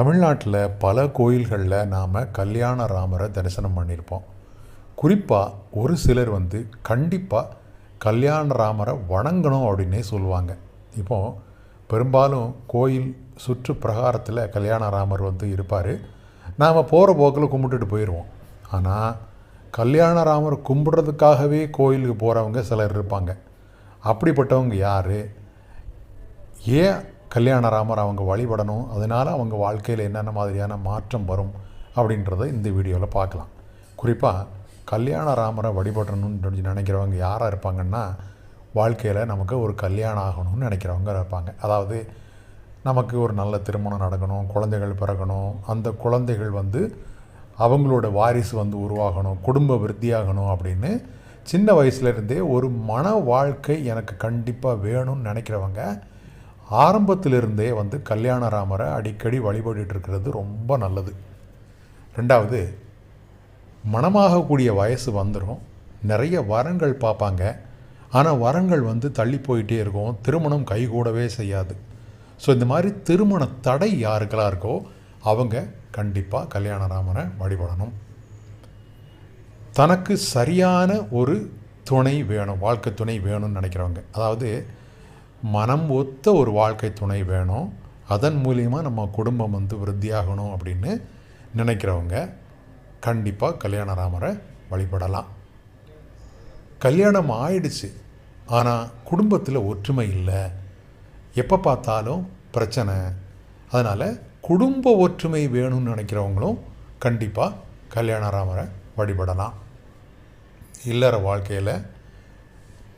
தமிழ்நாட்டில் பல கோயில்களில் நாம் கல்யாண ராமரை தரிசனம் பண்ணியிருப்போம். குறிப்பாக ஒரு சிலர் வந்து கண்டிப்பாக கல்யாண ராமரை வணங்கணும் அப்படின்னே சொல்லுவாங்க. இப்போது பெரும்பாலும் கோயில் சுற்று பிரகாரத்தில் கல்யாண ராமர் வந்து இருப்பார். நாம் போகிற போக்கில் கும்பிட்டுட்டு போயிடுவோம் ஆனால் கல்யாண ராமர் கும்பிட்றதுக்காகவே கோயிலுக்கு போகிறவங்க சிலர் இருப்பாங்க. அப்படிப்பட்டவங்க யார்? ஏன் கல்யாணராமர் அவங்க வழிபடணும் அதனால் அவங்க வாழ்க்கையில் என்னென்ன மாதிரியான மாற்றம் வரும் அப்படின்றத இந்த வீடியோவில் பார்க்கலாம். குறிப்பாக கல்யாணராமரை வழிபடணும்னு நினைக்கிறவங்க யாராக இருப்பாங்கன்னா வாழ்க்கையில் நமக்கு ஒரு கல்யாணம் ஆகணும்னு நினைக்கிறவங்க இருப்பாங்க. அதாவது நமக்கு ஒரு நல்ல திருமணம் நடக்கணும் குழந்தைகள் பிறக்கணும் அந்த குழந்தைகள் வந்து அவங்களோட வாரிசு வந்து உருவாகணும் குடும்ப விருத்தியாகணும் அப்படின்னு சின்ன வயசுலேருந்தே ஒரு மன வாழ்க்கை எனக்கு கண்டிப்பாக வேணும்னு நினைக்கிறவங்க ஆரம்பத்திலிருந்தே வந்து கல்யாணராமரை அடிக்கடி வழிபட்டு இருக்கிறது ரொம்ப நல்லது. ரெண்டாவது மனமாகக்கூடிய வயசு வந்துடும் நிறைய வரங்கள் பார்ப்பாங்க. ஆனால் வரங்கள் வந்து தள்ளி போயிட்டே இருக்கும். திருமணம் கைகூடவே செய்யாது. ஸோ இந்த மாதிரி திருமண தடை யாருக்கெல்லாம் இருக்கோ அவங்க கண்டிப்பாக கல்யாணராமரை வழிபடணும். தனக்கு சரியான ஒரு துணை வேணும் வாழ்க்கை துணை வேணும்னு நினைக்கிறவங்க. அதாவது மனம் ஒத்த ஒரு வாழ்க்கை துணை வேணும். அதன் மூலியமாக நம்ம குடும்பம் வந்து விருத்தியாகணும் அப்படின்னு நினைக்கிறவங்க கண்டிப்பாக கல்யாணராமரை வழிபடலாம். கல்யாணம் ஆயிடுச்சு. ஆனால் குடும்பத்தில் ஒற்றுமை இல்லை. எப்போ பார்த்தாலும் பிரச்சனை. அதனால் குடும்ப ஒற்றுமை வேணும்னு நினைக்கிறவங்களும் கண்டிப்பாக கல்யாணராமரை வழிபடலாம். இல்லற வாழ்க்கையில்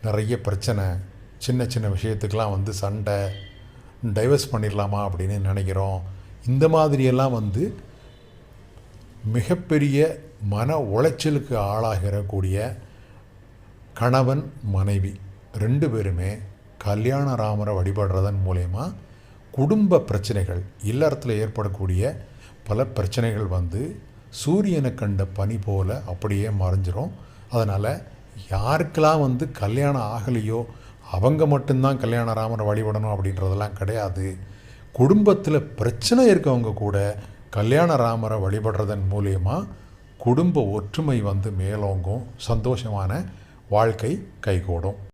நிறைய பிரச்சனை சின்ன சின்ன விஷயத்துக்கெலாம் வந்து சண்டை டைவர்ஸ் பண்ணிடலாமா அப்படின்னு நினைக்கிறோம். இந்த மாதிரியெல்லாம் வந்து மிகப்பெரிய மன உளைச்சலுக்கு ஆளாகிறக்கூடிய கணவன் மனைவி ரெண்டு பேருமே கல்யாண ராமரை வழிபடுறதன் மூலயமா குடும்ப பிரச்சனைகள் இல்லறத்தில் ஏற்படக்கூடிய பல பிரச்சனைகள் வந்து சூரியனை கண்ட பனி போல் அப்படியே மறைஞ்சிரும். அதனால் யாருக்கெல்லாம் வந்து கல்யாணம் ஆகலையோ அவங்க மட்டும்தான் கல்யாண ராமரை வழிபடணும் அப்படின்றதெல்லாம் கிடையாது. குடும்பத்தில் பிரச்சனை இருக்கவங்க கூட கல்யாண ராமரை வழிபடுறதன் மூலயமா குடும்ப ஒற்றுமை வந்து மேலோங்கும். சந்தோஷமான வாழ்க்கை கைகூடும்.